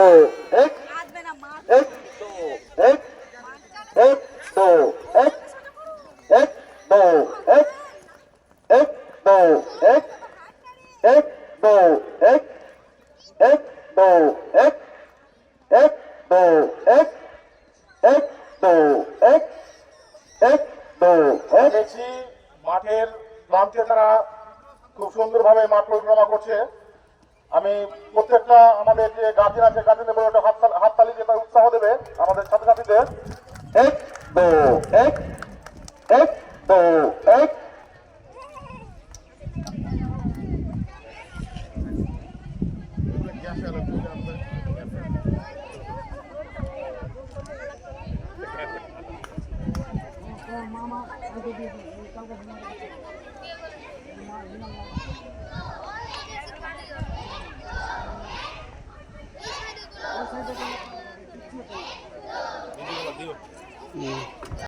दो एक एक दो एक एक दो एक एक दो एक एक दो एक एक दो एक एक दो एक एक এক দো এক এক দো দেখছি মাঠের প্রান্তে তারা খুব সুন্দরভাবে মাঠ পরিক্রমা করছে আমি প্রত্যেকটা আমাদের যে গার্জেন আছে গার্জেন বলে ওটা হাততালি দিয়ে উৎসাহ দেবে আমাদের ছাত্রছাত্রীদের। এক, দো, এক এক, দো, এক। মামা 嗯。